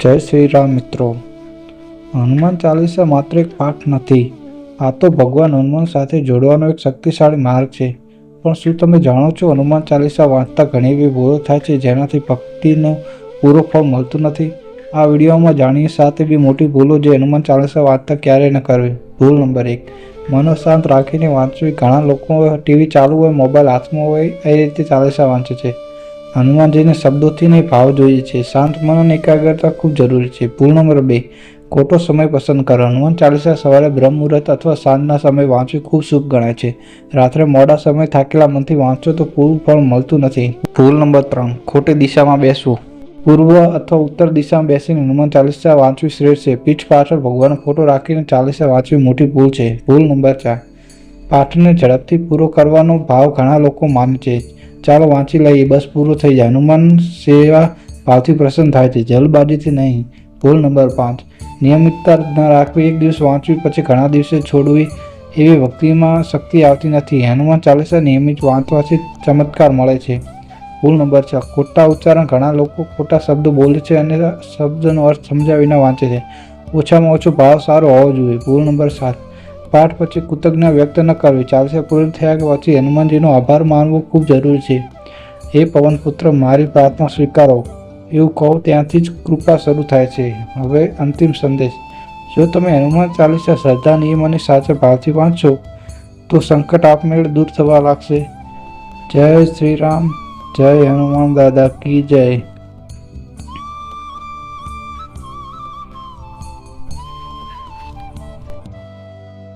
જય શ્રી રામ મિત્રો. હનુમાન ચાલીસા માત્ર એક પાઠ નથી. આ તો ભગવાન હનુમાન સાથે જોડવાનો એક શક્તિશાળી માર્ગ છે. પણ શું તમે જાણો છો હનુમાન ચાલીસા વાંચતા ઘણી એવી ભૂલો થાય છે જેનાથી ભક્તિને પૂરો ફળ મળતું નથી? આ વિડીયોમાં જાણીએ સાથે બી મોટી ભૂલો જે હનુમાન ચાલીસા વાંચતા ક્યારેય ન કરવી. ભૂલ નંબર એક. મનો શાંત રાખીને વાંચવી. ઘણા લોકો ટીવી ચાલુ હોય, મોબાઈલ હાથમાં હોય, એ રીતે ચાલીસા વાંચે છે. હનુમાનજીને શબ્દોથી નહીં ભાવ જોઈએ છે. શાંત મન અને એકાગ્રતા ખૂબ જરૂરી છે. ભૂલ નંબર બે. ખોટો સમય પસંદ કરો. હનુમાન ચાલીસા સવારે બ્રહ્મ અથવા સાંજના સમય વાંચવી ખૂબ શુભ ગણાય છે. રાત્રે મોડા સમય થાકેલા મનથી વાંચો તો પૂરું ફળ મળતું નથી. ભૂલ નંબર ત્રણ. ખોટી દિશામાં બેસવું. પૂર્વ અથવા ઉત્તર દિશામાં બેસીને હનુમાન ચાલીસા વાંચવી શ્રેષ્ઠ છે. પીઠ પાછળ ભગવાનનો ફોટો રાખીને ચાલીસા વાંચવી મોટી ભૂલ છે. ભૂલ નંબર ચાર. પાઠને ઝડપથી પૂરો કરવાનો ભાવ ઘણા લોકો માને છે. ચાલો વાંચી લઈએ, બસ પૂરું થઈ જાય. હનુમાન સેવા ભાવથી પ્રસન્ન થાય છે, જલબાજીથી નહીં. ભૂલ નંબર પાંચ. નિયમિતતા ન રાખવી, એક દિવસ વાંચવી, પછી ઘણા દિવસે છોડવી એવી ભક્તિમાં શક્તિ આવતી નથી. હનુમાન ચાલીસા નિયમિત વાંચવાથી ચમત્કાર મળે છે. ભૂલ નંબર છ. ખોટા ઉચ્ચારણ ઘણા લોકો ખોટા શબ્દો બોલે છે અને શબ્દનો અર્થ સમજાવીને વાંચે છે. ઓછામાં ઓછો ભાવ સારો હોવો જોઈએ. ભૂલ નંબર સાત. પાઠ પછી કૃતજ્ઞ વ્યક્ત ન કરવી. ચાલશે પૂરી થયા કે પછી હનુમાનજીનો આભાર માનવો ખૂબ જરૂરી છે. હે પવનપુત્ર, મારી પ્રાર્થના સ્વીકારો. એવું કહો ત્યાંથી જ કૃપા શરૂ થાય છે. હવે અંતિમ સંદેશ. જો તમે હનુમાન ચાલીસા શ્રદ્ધા, નિયમ અને સાચા ભાવથી વાંચો, તો સંકટ આપમેળે દૂર થવા લાગશે. જય શ્રી રામ. જય હનુમાન દાદા કી જય.